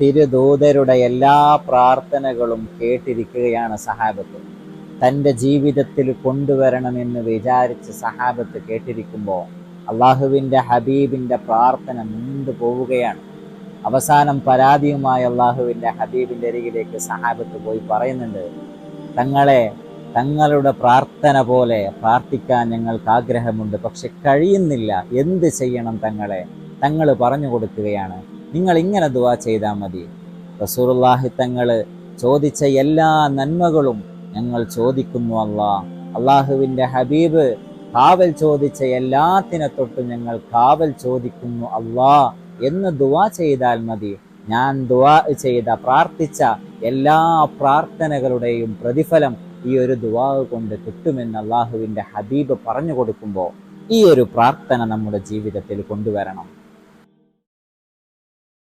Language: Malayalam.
തിരുദൂതരുടെ എല്ലാ പ്രാർത്ഥനകളും കേട്ടിരിക്കുകയാണ് സഹാബത്ത്. തന്റെ ജീവിതത്തിൽ കൊണ്ടുവരണമെന്ന് വിചാരിച്ച് സഹാബത്ത് കേട്ടിരിക്കുമ്പോൾ അള്ളാഹുവിന്റെ ഹബീബിന്റെ പ്രാർത്ഥന നീണ്ടു പോവുകയാണ്. അവസാനം പരാതിയുമായി അള്ളാഹുവിന്റെ ഹബീബിന്റെ അരികിലേക്ക് സഹാബത്ത് പോയി പറയുന്നുണ്ട് തങ്ങളെ തങ്ങളുടെ പ്രാർത്ഥന പോലെ പ്രാർത്ഥിക്കാൻ ഞങ്ങൾക്ക് ആഗ്രഹമുണ്ട് പക്ഷെ കഴിയുന്നില്ല. എന്ത് ചെയ്യണം തങ്ങളെ? തങ്ങൾ പറഞ്ഞു കൊടുക്കുകയാണ്. നിങ്ങൾ ഇങ്ങനെ ദുവാ ചെയ്താൽ മതി. റസൂറുല്ലാഹി തങ്ങൾ ചോദിച്ച എല്ലാ നന്മകളും ഞങ്ങൾ ചോദിക്കുന്നു അള്ളാ അള്ളാഹുവിന്റെ ഹബീബ് കാവൽ ചോദിച്ച എല്ലാത്തിനെ തൊട്ടും ഞങ്ങൾ കാവൽ ചോദിക്കുന്നു അള്ളാ എന്ന് ദുവാ ചെയ്താൽ മതി. ഞാൻ ദുവാ ചെയ്ത പ്രാർത്ഥിച്ച എല്ലാ പ്രാർത്ഥനകളുടെയും പ്രതിഫലം ഈ ഒരു ദുവാ കൊണ്ട് കിട്ടുമെന്ന് അള്ളാഹുവിന്റെ ഹബീബ് പറഞ്ഞു കൊടുക്കുമ്പോൾ ഈ ഒരു പ്രാർത്ഥന നമ്മുടെ ജീവിതത്തിൽ കൊണ്ടുവരണം.